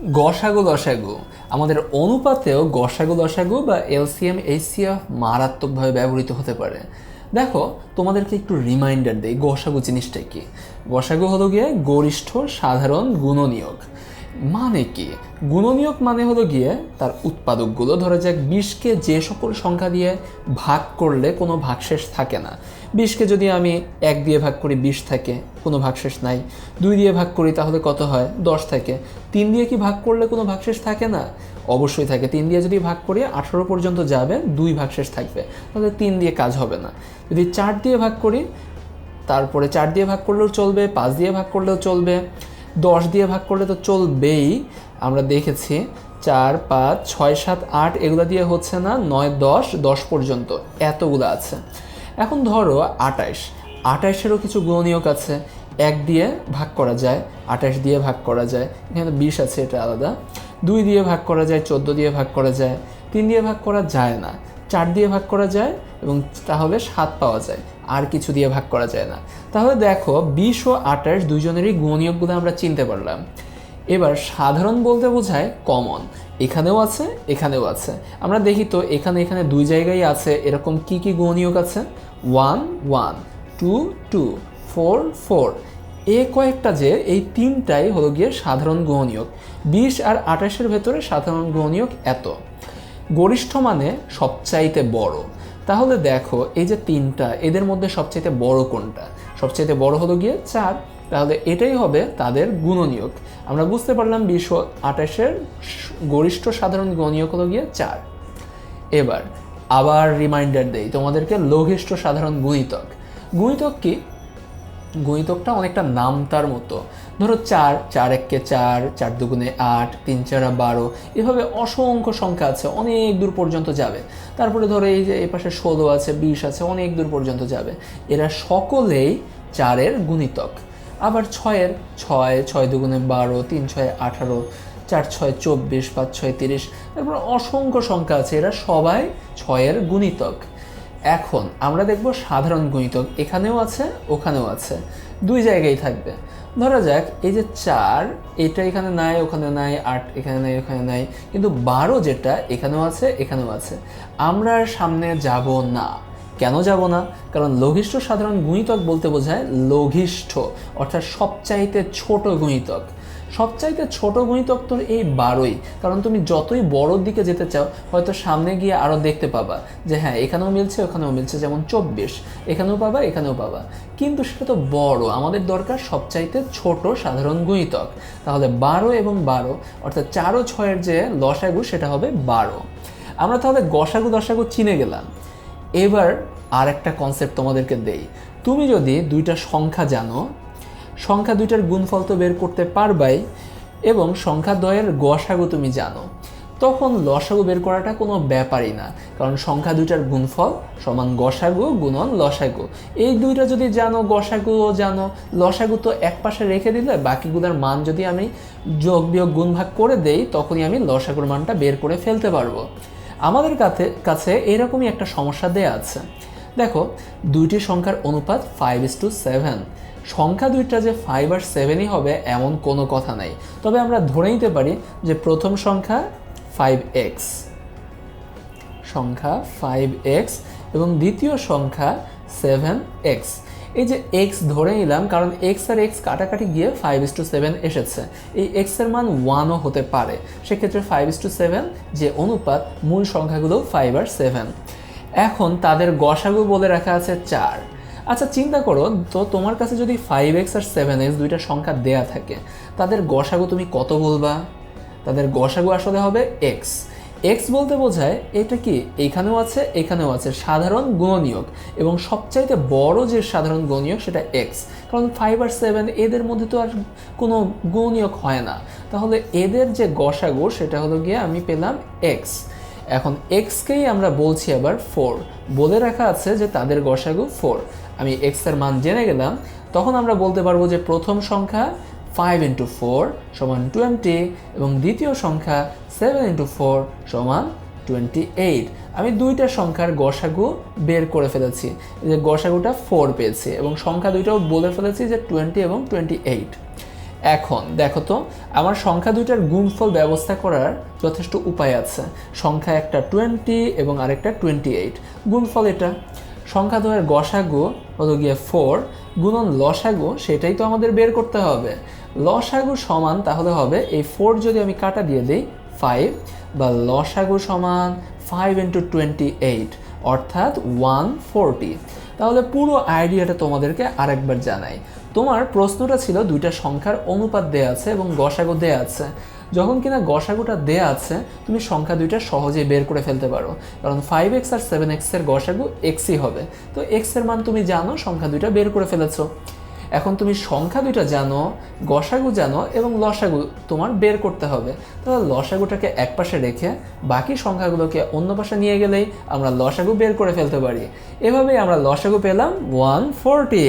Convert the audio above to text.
গসাগু দশাগু আমাদের অনুপাতেও গসাগু দশাগু বা এলসিএম, এইচসিএফ মারাত্মকভাবে ব্যবহৃত হতে পারে। দেখো, তোমাদেরকে একটু রিমাইন্ডার দেই, গসাগু জিনিসটা কি? গসাগু হলো গিয়ে গরিষ্ঠ, সাধারণ, গুণনীয়ক। মানে কি? গুণনীয়ক মানে হলো গিয়ে তার উৎপাদকগুলো ধরা যাক বিশকে যে সকল সংখ্যা দিয়ে ভাগ করলে কোনো ভাগশেষ থাকে না। বিশকে যদি আমি এক দিয়ে ভাগ করি, বিশ থাকে কোনো ভাগশেষ নাই। দুই দিয়ে ভাগ করি তাহলে কত হয়? দশ থাকে। তিন দিয়ে কি ভাগ করলে কোনো ভাগশেষ থাকে না? অবশ্যই থাকে। তিন দিয়ে যদি ভাগ করি, আঠারো পর্যন্ত যাবে, দুই ভাগশেষ থাকবে। তাহলে তিন দিয়ে কাজ হবে না। যদি চার দিয়ে ভাগ করি, তারপরে চার দিয়ে ভাগ করলেও চলবে, পাঁচ দিয়ে ভাগ করলেও চলবে। দশ দিয়ে ভাগ করলে তো চলবেই। আমরা দেখেছি চার, পাঁচ, ছয়, সাত, আট, এগুলো দিয়ে হচ্ছে না, নয়, দশ দশ পর্যন্ত এতগুলো আছে। এখন ধরো আটাইশ। আটাইশেরও কিছু গুণনীয়ক আছে। এক দিয়ে ভাগ করা যায়, আটাইশ দিয়ে ভাগ করা যায়, এখানে বিশ আছে, এটা আলাদা। দুই দিয়ে ভাগ করা যায়, চোদ্দ দিয়ে ভাগ করা যায়, তিন দিয়ে ভাগ করা যায় না। চার দিয়ে ভাগ করা যায় এবং তাহলে সাত পাওয়া যায়। আর কিছু দিয়ে ভাগ করা যায় না। তাহলে দেখো বিশ ও আঠাশ দুইজনেরই গুণনীয়কগুলো আমরা চিনতে পারলাম। এবার সাধারণ বলতে বোঝায় কমন এখানেও আছে এখানেও আছে। আমরা দেখি তো এখানে এখানে দুই জায়গায় আছে, এরকম কি কি গুণনীয়ক আছে? One one, two two, four four. এ কয়েকটা যে এই তিনটাই হলো গিয়ে সাধারণ গুণনীয়ক। বিশ আর আঠাশের ভেতরে সাধারণ গুণনীয়ক এত। গরিষ্ঠ মানে সবচাইতে বড়। তাহলে দেখো, এই যে তিনটা, এদের মধ্যে সবচাইতে বড় কোনটা? সবচাইতে বড় হলো গিয়ে চার, তাহলে এটাই হবে তাদের গুণনীয়ক। আমরা বুঝতে পারলাম বিশ ও আঠাশের গরিষ্ঠ সাধারণ গুণনীয়ক হলো গিয়ে চার। এবার আবার রিমাইন্ডার দেই, তোমাদেরকে লঘিষ্ঠ সাধারণ গুণিতক। গুণিতক কি? গুণিতকটা অনেকটা নামতার মতো। ধরো চার চার এককে চার চার দুগুণে আট, তিন চারা বারো, এভাবে অসংখ্য সংখ্যা আছে, অনেক দূর পর্যন্ত যাবে। তারপরে ধরো এই যে এপাশে ষোলো আছে, বিশ আছে, অনেক দূর পর্যন্ত যাবে। এরা সকলেই চারের গুণিতক। আবার ছয়ের, ছয় ছয় দুগুণে বারো, তিন ছয় আঠারো, চার ছয় চব্বিশ, পাঁচ ছয় তিরিশ, তারপর অসংখ্য সংখ্যা আছে, এরা সবাই ছয়ের গুণিতক। এখন আমরা দেখব সাধারণ গুণিতক এখানেও আছে, ওখানেও আছে। দুই জায়গায় থাকবে। ধরা যাক, এই যে চার, এটা এখানে নাই, ওখানে নাই, আট এখানে নাই, ওখানে নাই। কিন্তু বারো যেটা এখানেও আছে এখানেও আছে। আমরা সামনে যাব না। কেন যাব না? কারণ লঘিষ্ঠ সাধারণ গুণিতক বলতে বোঝায় লঘিষ্ঠ, অর্থাৎ সবচাইতে ছোট গুণিতক। সবচাইতে ছোট গুণিতক তোর এই বারোই। কারণ তুমি যতই বড়োর দিকে যেতে চাও, হয়তো সামনে গিয়ে আরও দেখতে পাবা যে হ্যাঁ এখানেও মিলছে, ওখানেও মিলছে, যেমন চব্বিশ। এখানেও পাবা এখানেও পাবা। কিন্তু সেটা তো বড়। আমাদের দরকার সবচাইতে ছোট সাধারণ গুণিতক। তাহলে বারো এবং বারো, অর্থাৎ চারো ছয়ের যে লসাগু সেটা হবে বারো। আমরা তাহলে গসাগু, দশাগু চিনে গেলাম। এবার আর একটা কনসেপ্ট তোমাদেরকে দেই। তুমি যদি দুইটা সংখ্যা জানো সংখ্যা দুইটার গুণফল তো বের করতে পারবাই, এবং সংখ্যা দয়ের গসাগু তুমি জানো। তখন লসাগু বের করাটা কোনো ব্যাপারই না, কারণ সংখ্যা দুইটার গুণফল সমান গসাগু গুণন লসাগু। এই দুইটা যদি জানো, গসাগুও জানো, লসাগু তো এক পাশে রেখে দিলে বাকিগুলোর মান যদি আমি যোগ বিয়োগ গুণ ভাগ করে দেই, তখনই আমি লসাগুর মানটা বের করে ফেলতে পারব। আমাদের কাছে কাছে এরকমই একটা সমস্যা দেয়া আছে। দেখো, দুইটি সংখ্যার অনুপাত ফাইভ ইস টু সেভেন সংখ্যা দুইটা যে ফাইভ আর সেভেনই হবে, এমন কোনো কথা নাই। তবে আমরা ধরে নিতে পারি যে প্রথম সংখ্যা ফাইভ এক্স সংখ্যা ফাইভ এক্স এবং দ্বিতীয় সংখ্যা সেভেন এক্স এই যে এক্স ধরে নিলাম, কারণ এক্স আর এক্স কাটাকাটি গিয়ে ফাইভ ইস টু সেভেন এসেছে। এই এক্সের মান ওয়ানও হতে পারে। সেক্ষেত্রে ফাইভ ইস টু সেভেন যে অনুপাত, মূল সংখ্যাগুলো ফাইভ আর সেভেন এখন তাদের গসাগু বলে রাখা আছে চার। আচ্ছা চিন্তা করো, তো তোমার কাছে যদি ফাইভ এক্স আর সেভেন এক্স দুইটা সংখ্যা দেয়া থাকে, তাদের গসাগু তুমি কত বলবা? তাদের গসাগু আসলে হবে এক্স এক্স বলতে বোঝায় এটা কি? এখানেও আছে এখানেও আছে। সাধারণ গুণনীয়ক এবং সবচাইতে বড় যে সাধারণ গুণনীয়ক সেটা এক্স কারণ ফাইভ আর সেভেন এদের মধ্যে তো আর কোনো গুণনীয়ক হয় না। তাহলে এদের যে গসাগু সেটা হলো গিয়ে আমি পেলাম এক্স এখন এক্সকেই আমরা বলছি আবার ফোর বলে রাখা আছে যে তাদের গসাগু ফোর আমি এক্সের মান জেনে গেলাম, তখন আমরা বলতে পারব যে প্রথম সংখ্যা ফাইভ ইন্টু ফোর সমান টোয়েন্টি এবং দ্বিতীয় সংখ্যা সেভেন ইন্টু ফোর সমান টোয়েন্টি এইট আমি দুইটা সংখ্যার গসাগু বের করে ফেলেছি যে গসাগুটা ফোর পেয়েছি এবং সংখ্যা দুইটাও বলে ফেলেছি যে টোয়েন্টি এবং টোয়েন্টি এইট এখন, দেখো তো, আমার সংখ্যা দুইটার গুণফল ব্যবস্থা করার যথেষ্ট উপায় আছে। সংখ্যা একটা টোয়েন্টি এবং আরেকটা টোয়েন্টি এইট গুণফল এটা। সংখ্যা দ্বয়ের গসাগু হলো গিয়ে ফোর গুণন লসাগু, সেটাই তো আমাদের বের করতে হবে। লসাগু সমান তাহলে হবে, এই ফোর যদি আমি কাটা দিয়ে দিই ফাইভ বা লসাগু সমান ফাইভ ইন্টু টোয়েন্টি এইট অর্থাৎ ওয়ান ফোরটি তাহলে পুরো আইডিয়াটা তোমাদেরকে আরেকবার জানাই। তোমার প্রশ্নটা ছিল দুইটা সংখ্যার অনুপাত দেয়া আছে এবং গসাগু দেয়া আছে। যখন কিনা গসাগুটা দেয়া আছে, তুমি সংখ্যা দুইটা সহজেই বের করে ফেলতে পারো। কারণ ফাইভ এক্স আর সেভেন এক্সের গসাগু এক্সই হবে। তো এক্সের মান তুমি জানো, সংখ্যা দুইটা বের করে ফেলেছো। এখন তুমি সংখ্যা দুইটা জানো, গসাগু জানো এবং লসাগু তোমার বের করতে হবে। তাহলে লসাগুটাকে এক পাশে রেখে বাকি সংখ্যাগুলোকে অন্য পাশে নিয়ে গেলেই আমরা লসাগু বের করে ফেলতে পারি। এভাবেই আমরা লসাগু পেলাম ওয়ান ফোরটি